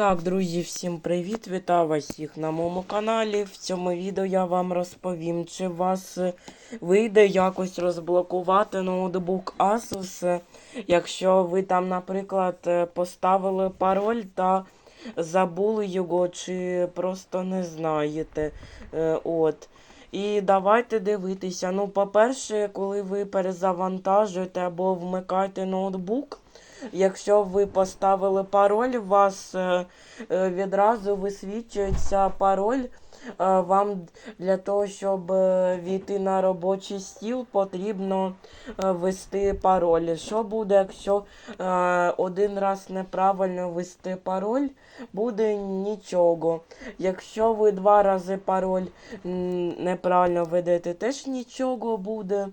Так, друзі, всім привіт! Вітаю вас всіх на моєму каналі. В цьому відео я вам розповім, чи вас вийде якось розблокувати ноутбук Asus, якщо ви там, наприклад, поставили пароль та забули його, чи просто не знаєте. Е, От. І давайте дивитися. Ну, по-перше, коли ви перезавантажуєте або вмикаєте ноутбук, якщо ви поставили пароль, у вас е, е, відразу висвічується пароль. Е, Вам для того, щоб війти на робочий стіл, потрібно ввести пароль. Що буде, якщо один раз неправильно ввести пароль, буде нічого. Якщо ви два рази пароль неправильно ведете, теж нічого буде.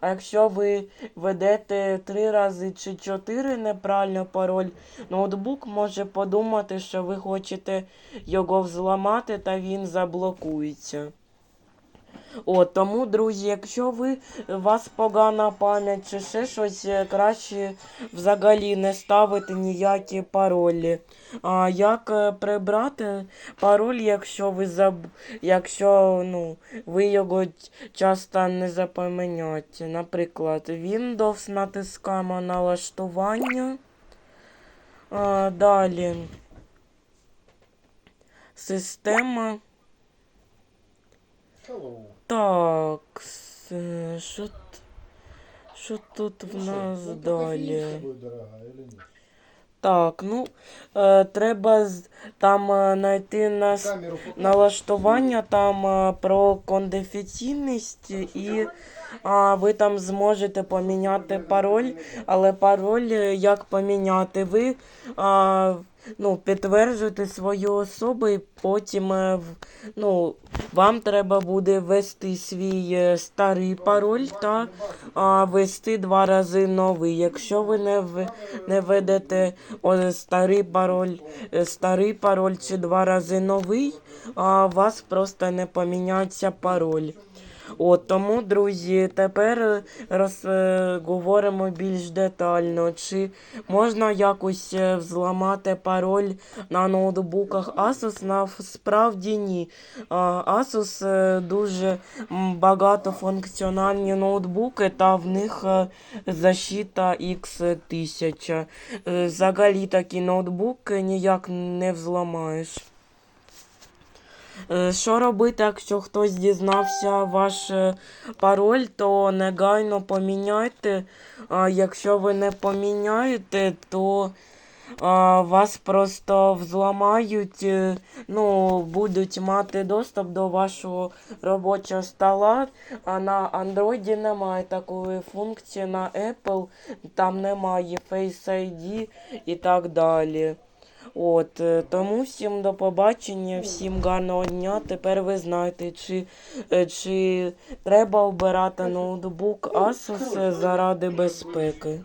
А якщо ви ведете три рази чи чотири неправильно пароль, ноутбук може подумати, що ви хочете його взламати та він заблокується. От, тому, друзі, якщо ви вас погана пам'ять чи ще щось, е, краще взагалі не ставити ніякі паролі. А як е, прибрати пароль, якщо ви заб... якщо ну, ви його часто не запам'ятаєте? Наприклад, Windows натискаємо налаштування. А, далі. Система. Hello. Так, е, що, що тут в Ну что, нас ну, далі? Так, ну, е, треба з- там е, знайти нас налаштування там е, про конфіденційність і а, ви там зможете поміняти пароль, але пароль е, як поміняти? Ви а, ну, підтверджуєте свою особу і потім е, ну, вам треба буде ввести свій е, старий пароль та а, ввести два рази новий. Якщо ви не, в, не ведете о, старий пароль, е, старий пароль чи два рази новий, а у вас просто не поміняється пароль. От тому, друзі, тепер роз, е, більш детально, чи можна якось е, взламати пароль на ноутбуках Asus? Насправді ні. Asus е, дуже багатофункціональні ноутбуки, та в них е, защита X1000. Е, Взагалі такі ноутбуки ніяк не взламаєш. Е, Що робити, якщо хтось дізнався ваш е, пароль, то негайно поміняйте. А якщо ви не поміняєте, то вас просто взламають, е, ну, будуть мати доступ до вашого робочого стола. А на Android немає такої функції, на Apple там немає Face ID і так далі. От, е, тому всім до побачення, всім гарного дня. Тепер ви знаєте, чи, е, чи треба обирати ноутбук Asus е, заради безпеки.